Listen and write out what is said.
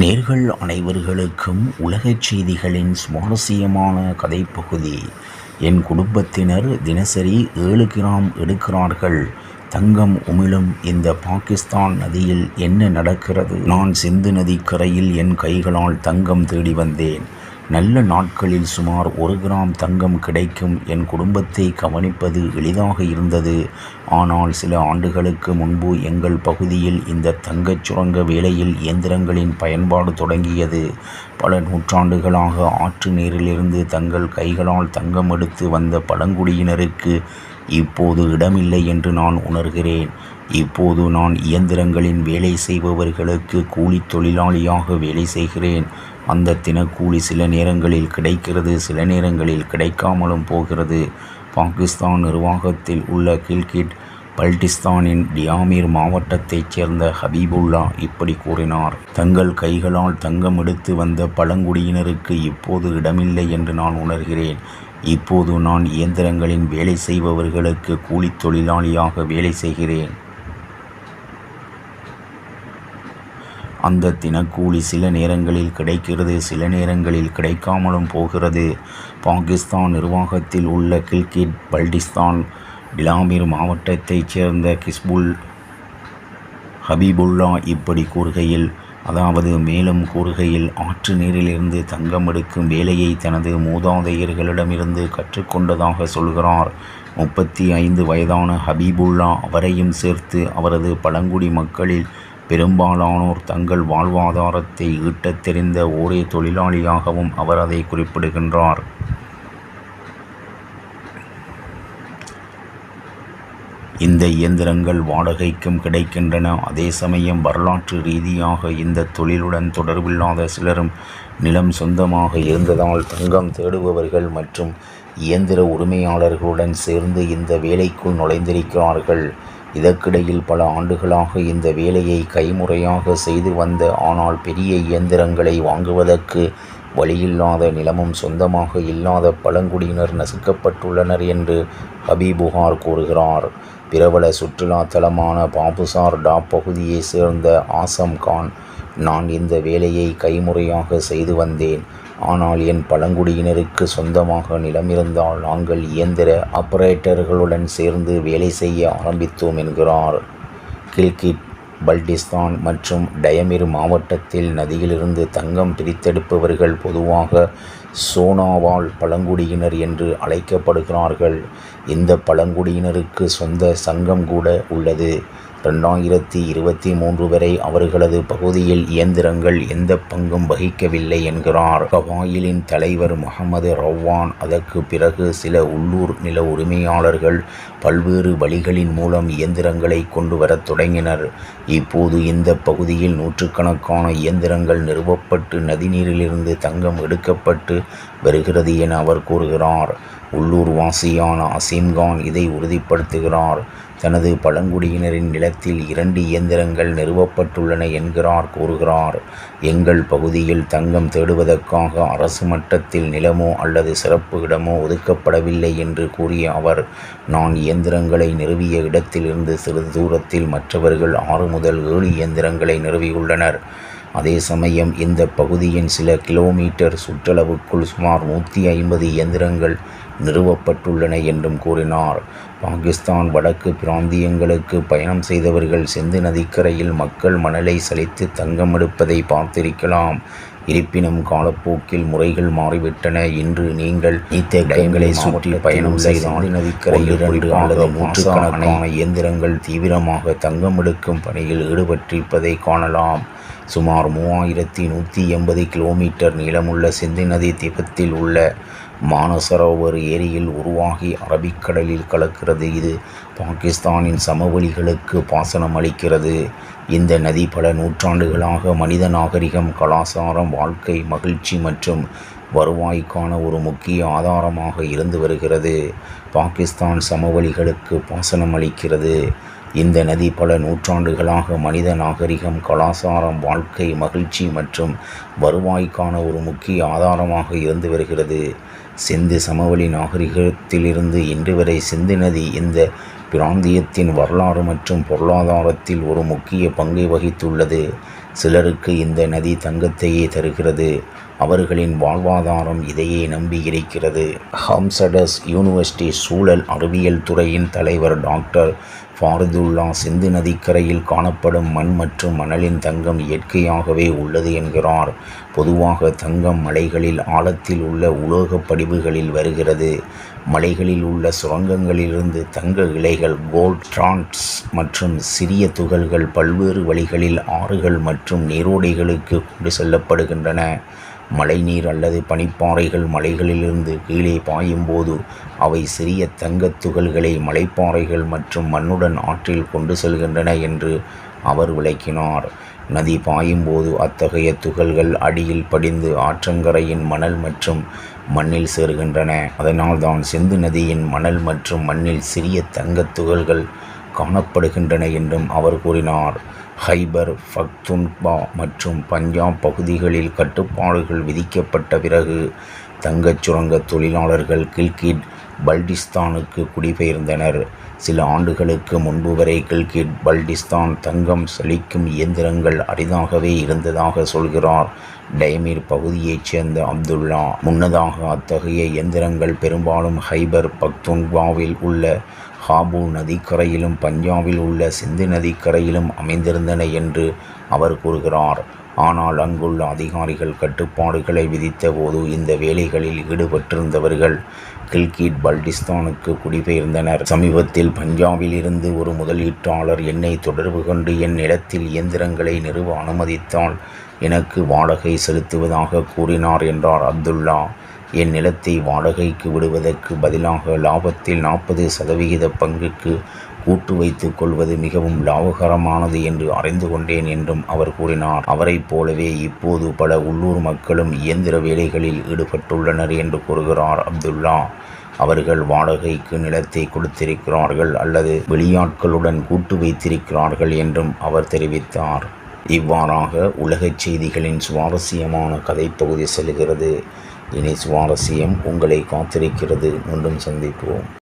நேர்கள் அனைவர்களுக்கும் உலகச் செய்திகளின் சுவாரஸ்யமான கதைப்பகுதி. என் குடும்பத்தினர் தினசரி ஏழு கிராம் எடுக்கிறார்கள். தங்கம் உமிழும் இந்த பாகிஸ்தான் நதியில் என்ன நடக்கிறது? நான் சிந்து நதிக்கரையில் என் கைகளால் தங்கம் தேடி வந்தேன். நல்ல நாட்களில் சுமார் ஒரு கிராம் தங்கம் கிடைக்கும். என் குடும்பத்தை கவனிப்பது எளிதாக இருந்தது. ஆனால் சில ஆண்டுகளுக்கு முன்பு எங்கள் பகுதியில் இந்த தங்கச் சுரங்க வேலையில் இயந்திரங்களின் பயன்பாடு தொடங்கியது. பல நூற்றாண்டுகளாக ஆற்று நீரிலிருந்து தங்கள் கைகளால் தங்கம் எடுத்து வந்த பழங்குடியினருக்கு இப்போது இடமில்லை என்று நான் உணர்கிறேன். இப்போது நான் இயந்திரங்களின் வேலை செய்பவர்களுக்கு கூலித் தொழிலாளியாக வேலை செய்கிறேன். அந்த தினக்கூலி சில நேரங்களில் கிடைக்கிறது சில நேரங்களில் கிடைக்காமலும் போகிறது. பாகிஸ்தான் நிர்வாகத்தில் உள்ள கில்கிட் பல்டிஸ்தானின் டியாமீர் மாவட்டத்தைச் சேர்ந்த ஹபீபுல்லா இப்படி கூறினார். தங்கள் கைகளால் தங்கம் எடுத்து வந்த பழங்குடியினருக்கு இப்போது இடமில்லை என்று நான் உணர்கிறேன். இப்போது நான் இயந்திரங்களின் வேலை செய்பவர்களுக்கு கூலித் தொழிலாளியாக வேலை செய்கிறேன். அந்த தினக்கூலி சில நேரங்களில் கிடைக்கிறது சில நேரங்களில் கிடைக்காமலும் போகிறது. பாகிஸ்தான் நிர்வாகத்தில் உள்ள கில்கிட் பல்டிஸ்தான் டிலாமிர் மாவட்டத்தைச் சேர்ந்த கிஸ்புல் ஹபீபுல்லா இப்படி கூறுகையில் அதாவது மேலும் கூறுகையில் ஆற்று நீரிலிருந்து தங்கம் எடுக்கும் வேலையை தனது மூதாதையர்களிடமிருந்து கற்றுக்கொண்டதாக சொல்கிறார். முப்பத்தி ஐந்து வயதான ஹபீபுல்லா அவரையும் சேர்த்து அவரது பழங்குடி மக்களில் பெரும்பாலானோர் தங்கள் வாழ்வாதாரத்தை ஈட்டத் தெரிந்த ஒரே தொழிலாளியாகவும் அவர் அதை குறிப்பிடுகின்றார். இந்த இயந்திரங்கள் வாடகைக்கும் கிடைக்கின்றன. அதே சமயம் வரலாற்று ரீதியாக இந்த தொழிலுடன் தொடர்பில்லாத சிலரும் நிலம் சொந்தமாக இருந்ததால் தங்கம் தேடுபவர்கள் மற்றும் இயந்திர உரிமையாளர்களுடன் சேர்ந்து இந்த வேலைக்குள் நுழைந்திருக்கிறார்கள். இதற்கிடையில் பல ஆண்டுகளாக இந்த வேலையை கைமுறையாக செய்து வந்த ஆனால் பெரிய இயந்திரங்களை வாங்குவதற்கு வழியில்லாத நிலமும் சொந்தமாக இல்லாத பழங்குடியினர் நசுக்கப்பட்டுள்ளனர் என்று ஹபீபுகார் கூறுகிறார். பிரபல சுற்றுலா தலமான பாபுசார் டா பகுதியைச் சேர்ந்த ஆசம் கான் நான் இந்த வேலையை கைமுறையாக செய்து வந்தேன். ஆனால் என் பழங்குடியினருக்கு சொந்தமாக நிலம் இருந்தால் நாங்கள் இயந்திர ஆபரேட்டர்களுடன் சேர்ந்து வேலை செய்ய ஆரம்பித்தோம் என்கிறார். கில்கிட் பல்டிஸ்தான் மற்றும் டயமிர் மாவட்டத்தில் நதியிலிருந்து தங்கம் பிரித்தெடுப்பவர்கள் பொதுவாக சோனாவால் பழங்குடியினர் என்று அழைக்கப்படுகிறார்கள். இந்த பழங்குடியினருக்கு சொந்த சங்கம் கூட உள்ளது. ரெண்டாயிரத்தி இருபத்தி மூன்று வரை அவர்களது பகுதியில் இயந்திரங்கள் எந்த பங்கும் வகிக்கவில்லை என்கிறார். கவாயிலின் தலைவர் முகமது ரவ்வான். அதற்கு பிறகு சில உள்ளூர் நில உரிமையாளர்கள் பல்வேறு வழிகளின் மூலம் இயந்திரங்களை கொண்டு வரத் தொடங்கினர். இப்போது இந்த பகுதியில் நூற்றுக்கணக்கான இயந்திரங்கள் நிறுவப்பட்டு நதிநீரிலிருந்து தங்கம் எடுக்கப்பட்டு வருகிறது என அவர் கூறுகிறார். உள்ளூர் வாசியான அசீம்கான் இதை உறுதிப்படுத்துகிறார். தனது பழங்குடியினரின் நிலத்தில் இரண்டு இயந்திரங்கள் நிறுவப்பட்டுள்ளன என்கிறார் கூறுகிறார். எங்கள் பகுதியில் தங்கம் தேடுவதற்காக அரசு மட்டத்தில் நிலமோ அல்லது சிறப்பு இடமோ ஒதுக்கப்படவில்லை என்று கூறிய அவர் நான் இயந்திரங்களை நிறுவிய இடத்திலிருந்து சிறிது தூரத்தில் மற்றவர்கள் ஆறு முதல் ஏழு இயந்திரங்களை நிறுவியுள்ளனர். அதே சமயம் இந்த பகுதியின் சில கிலோமீட்டர் சுற்றளவுக்குள் சுமார் நூற்றி ஐம்பது இயந்திரங்கள் நிறுவப்பட்டுள்ளன என்றும் கூறினார். பாகிஸ்தான் வடக்கு பிராந்தியங்களுக்கு பயணம் செய்தவர்கள் சிந்து நதிக்கரையில் மக்கள் மணலை சலித்து தங்கம் எடுப்பதை பார்த்திருக்கலாம். இருப்பினும் காலப்போக்கில் முறைகள் மாறிவிட்டன. இன்று நீங்கள் நீத்தங்களை சுற்றி பயணம் செய்தால் நதிக்கரையில் இரண்டு அல்லது நூற்றுக்கணக்கான இயந்திரங்கள் தீவிரமாக தங்கம் எடுக்கும் பணியில் ஈடுபட்டிருப்பதை காணலாம். சுமார் மூவாயிரத்தி நூற்றி எண்பது கிலோமீட்டர் நீளமுள்ள சிந்து நதி திபத்தில் உள்ள மானசரோவர் ஏரியில் உருவாகி அரபிக்கடலில் கலக்கிறது. இது பாகிஸ்தானின் சமவெளிகளுக்கு பாசனம் அளிக்கிறது. இந்த நதி பல நூற்றாண்டுகளாக மனித நாகரிகம் கலாசாரம் வாழ்க்கை மகிழ்ச்சி மற்றும் வருவாய்க்கான ஒரு முக்கிய ஆதாரமாக இருந்து வருகிறது. பாகிஸ்தான் சமவெளிகளுக்கு பாசனம் அளிக்கிறது. இந்த நதி பல நூற்றாண்டுகளாக மனித நாகரிகம் கலாசாரம் வாழ்க்கை மகிழ்ச்சி மற்றும் வருவாய்க்கான ஒரு முக்கிய ஆதாரமாக இருந்து வருகிறது. சிந்து சமவெளி நாகரிகத்திலிருந்து இன்று வரை சிந்து நதி இந்த பிராந்தியத்தின் வரலாறு மற்றும் பொருளாதாரத்தில் ஒரு முக்கிய பங்கை வகித்துள்ளது. சிலருக்கு இந்த நதி தங்கத்தையே தருகிறது. அவர்களின் வாழ்வாதாரம் இதையே நம்பி இருக்கிறது. ஹம்சடஸ் யூனிவர்சிட்டி சூழல் அறிவியல் துறையின் தலைவர் டாக்டர் ஃபாரிதுல்லா சிந்து நதிக்கரையில் காணப்படும் மண் மற்றும் மணலின் தங்கம் இயற்கையாகவே உள்ளது என்கிறார். பொதுவாக தங்கம் மலைகளில் ஆழத்தில் உள்ள உலோகப் படிவுகளில் வருகிறது. மலைகளில் உள்ள சுரங்கங்களிலிருந்து தங்க இலைகள் கோல்ட் ட்ரான்ட்ஸ் மற்றும் சிறிய துகள்கள் பல்வேறு வழிகளில் ஆறுகள் மற்றும் நீரோடைகளுக்கு கொண்டு செல்லப்படுகின்றன. மழைநீர் அல்லது பனிப்பாறைகள் மலைகளிலிருந்து கீழே பாயும்போது அவை சிறிய தங்கத் துகள்களை மலைப்பாறைகள் மற்றும் மண்ணுடன் ஆற்றில் கொண்டு செல்கின்றன என்று அவர் விளக்கினார். நதி பாயும்போது அத்தகைய துகள்கள் அடியில் படிந்து ஆற்றங்கரையின் மணல் மற்றும் மண்ணில் சேர்கின்றன. அதனால்தான் சிந்து நதியின் மணல் மற்றும் மண்ணில் சிறிய தங்கத் துகள்கள் காணப்படுகின்றன என்றும் அவர் கூறினார். ஹைபர் பக்துன்பா மற்றும் பஞ்சாப் பகுதிகளில் கட்டுப்பாடுகள் விதிக்கப்பட்ட பிறகு தங்கச் சுரங்க தொழிலாளர்கள் கில்கிட் பல்டிஸ்தானுக்கு குடிபெயர்ந்தனர். சில ஆண்டுகளுக்கு முன்பு வரை கில்கிட் பல்டிஸ்தான் தங்கம் செழிக்கும் இயந்திரங்கள் அரிதாகவே இருந்ததாக சொல்கிறார். டைமீர் பகுதியைச் சேர்ந்த அப்துல்லா முன்னதாக அத்தகைய இயந்திரங்கள் பெரும்பாலும் ஹைபர் பக்துன்பாவில் உள்ள ஹாபு நதிக்கரையிலும் பஞ்சாபில் உள்ள சிந்து நதிக்கரையிலும் அமைந்திருந்தன என்று அவர் கூறுகிறார். ஆனால் அங்குள்ள அதிகாரிகள் கட்டுப்பாடுகளை விதித்தபோது இந்த வேலைகளில் ஈடுபட்டிருந்தவர்கள் கில்கிட் பல்டிஸ்தானுக்கு குடிபெயர்ந்தனர். சமீபத்தில் பஞ்சாபில் இருந்து ஒரு முதலீட்டாளர் என்னை தொடர்பு கொண்டு என் நிலத்தில் இயந்திரங்களை நிறுவ அனுமதித்தால் எனக்கு வாடகை செலுத்துவதாக கூறினார் என்றார் அப்துல்லா. என் நிலத்தை வாடகைக்கு விடுவதற்கு பதிலாக லாபத்தில் நாற்பது சதவிகித பங்குக்கு கூட்டு வைத்துக் கொள்வது மிகவும் லாபகரமானது என்று அறிந்து கொண்டேன் என்றும் அவர் கூறினார். அவரைப் போலவே இப்போது பல உள்ளூர் மக்களும் இயந்திர வேலைகளில் ஈடுபட்டுள்ளனர் என்று கூறுகிறார் அப்துல்லா. அவர்கள் வாடகைக்கு நிலத்தை கொடுத்திருக்கிறார்கள் அல்லது வெளியாட்களுடன் கூட்டு வைத்திருக்கிறார்கள் என்றும் அவர் தெரிவித்தார். இவ்வாறாக உலகச் செய்திகளின் சுவாரஸ்யமான கதைப்பகுதி செல்கிறது. இனி சுவாரஸ்யம் உங்களை காத்திருக்கிறது. மீண்டும் சந்திப்போம்.